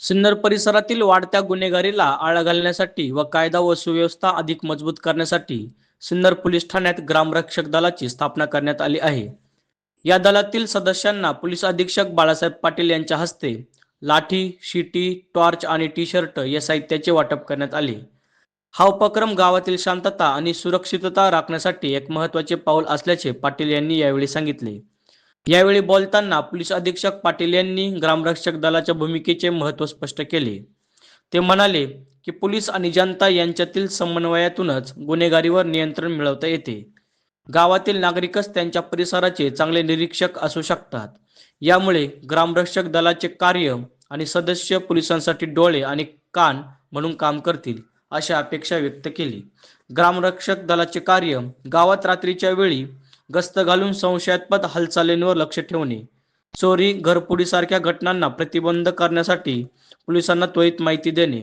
सिन्नर परिसरातील वाढत्या गुन्हेगारीला आळा घालण्यासाठी व कायदा व सुव्यवस्था अधिक मजबूत करण्यासाठी सिन्नर पोलीस ठाण्यात ग्रामरक्षक दलाची स्थापना करण्यात आली आहे. या दलातील सदस्यांना पोलीस अधीक्षक बाळासाहेब पाटील यांच्या हस्ते लाठी शिटी टॉर्च आणि टी शर्ट या साहित्याचे वाटप करण्यात आले. हा उपक्रम गावातील शांतता आणि सुरक्षितता राखण्यासाठी एक महत्त्वाचे पाऊल असल्याचे पाटील यांनी यावेळी सांगितले. यावेळी बोलताना पोलीस अधीक्षक पाटील यांनी ग्रामरक्षक दलाच्या भूमिकेचे महत्त्व स्पष्ट केले. ते म्हणाले की पोलीस आणि जनता यांच्यातील समन्वयातूनच गुन्हेगारीवर नियंत्रण मिळवता येते. गावातील नागरिकच त्यांच्या परिसराचे चांगले निरीक्षक असू शकतात. यामुळे ग्रामरक्षक दलाचे कार्य आणि सदस्य पोलिसांसाठी डोळे आणि कान म्हणून काम करतील अशा अपेक्षा व्यक्त केली. ग्रामरक्षक दलाचे कार्य गावात रात्रीच्या वेळी गस्त घालून संशयास्पद हालचालींवर लक्ष ठेवणे. चोरी घरफोडीसारख्या घटनांना प्रतिबंध करण्यासाठी पोलिसांना त्वरित माहिती देणे.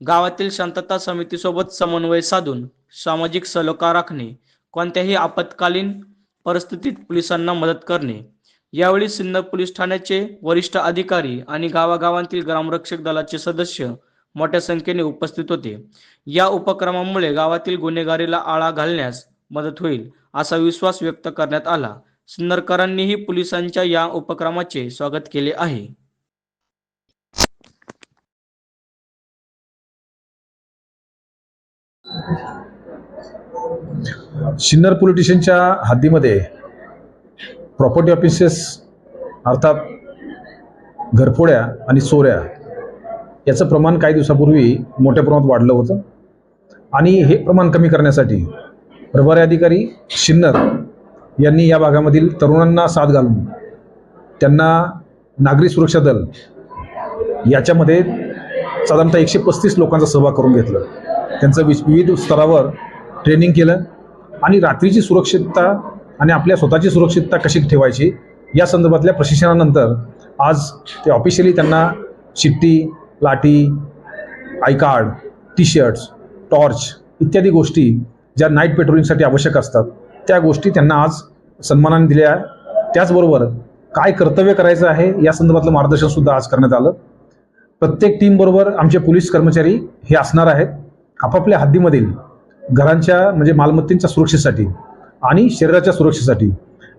गावातील शांतता समितीसोबत समन्वय साधून सामाजिक सलोखा राखणे. कोणत्याही आपत्कालीन परिस्थितीत पोलिसांना मदत करणे. यावेळी सिन्नर पोलीस ठाण्याचे वरिष्ठ अधिकारी आणि गावागावांतील ग्रामरक्षक दलाचे सदस्य मोठ्या संख्येने उपस्थित होते. या उपक्रमामुळे गावातील गुन्हेगारीला आळा घालण्यास मदत होईल असा विश्वास व्यक्त करण्यात आला. सिन्नरकरांनीही पोलिसांच्या या उपक्रमाचे स्वागत केले आहे. सिन्नर पोलिटिशियनच्या हद्दीमध्ये प्रॉपर्टी ऑफिसेस अर्थात घरफोड्या आणि चोऱ्या याचं प्रमाण काही दिवसापूर्वी मोठ्या प्रमाणात वाढलं होतं. आणि हे प्रमाण कमी करण्यासाठी प्रभारी अधिकारी शिन्नर यांनी या भागामधील तरुणांना साथ घालून त्यांना नागरी सुरक्षा दल याच्यामध्ये साधारणतः एकशे पस्तीस लोकांचा सहभाग करून घेतलं. त्यांचं वि विविध स्तरावर ट्रेनिंग केलं आणि रात्रीची सुरक्षितता आणि आपल्या स्वतःची सुरक्षितता कशी ठेवायची या संदर्भातल्या प्रशिक्षणानंतर आज ते ऑफिशियली त्यांना शिट्टी लाठी I card T shirts torch इत्यादी गोष्टी ज्या नाईट पेट्रोलिंगसाठी आवश्यक असतात त्या गोष्टी त्यांना आज सन्मानाने दिल्या त्याचबरोबर काय कर्तव्य करायचं आहे या संदर्भातलं मार्गदर्शनसुद्धा आज करण्यात आलं. प्रत्येक टीमबरोबर आमचे पोलीस कर्मचारी हे असणार आहेत. आपापल्या हद्दीमधील घरांच्या म्हणजे मालमत्तेच्या सुरक्षेसाठी आणि शरीराच्या सुरक्षेसाठी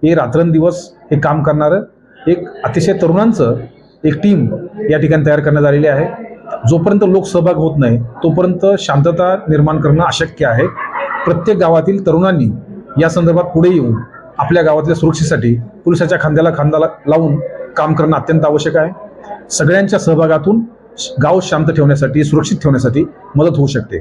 हे रात्रंदिवस हे काम करणारं एक अतिशय तरुणांचं एक टीम या ठिकाणी तयार करण्यात आलेली आहे. जोपर्यंत लोक सहभाग होत नाही तोपर्यंत शांतता निर्माण करणं अशक्य आहे. प्रत्येक गावातील तरुणांनी या संदर्भात पुढे येऊन आपल्या गावातल्या सुरक्षेसाठी पोलिसाच्या खांद्याला खांदा लावून काम करणं अत्यंत आवश्यक आहे. सगळ्यांच्या सहभागातून गाव शांत ठेवण्यासाठी सुरक्षित ठेवण्यासाठी मदत होऊ शकते.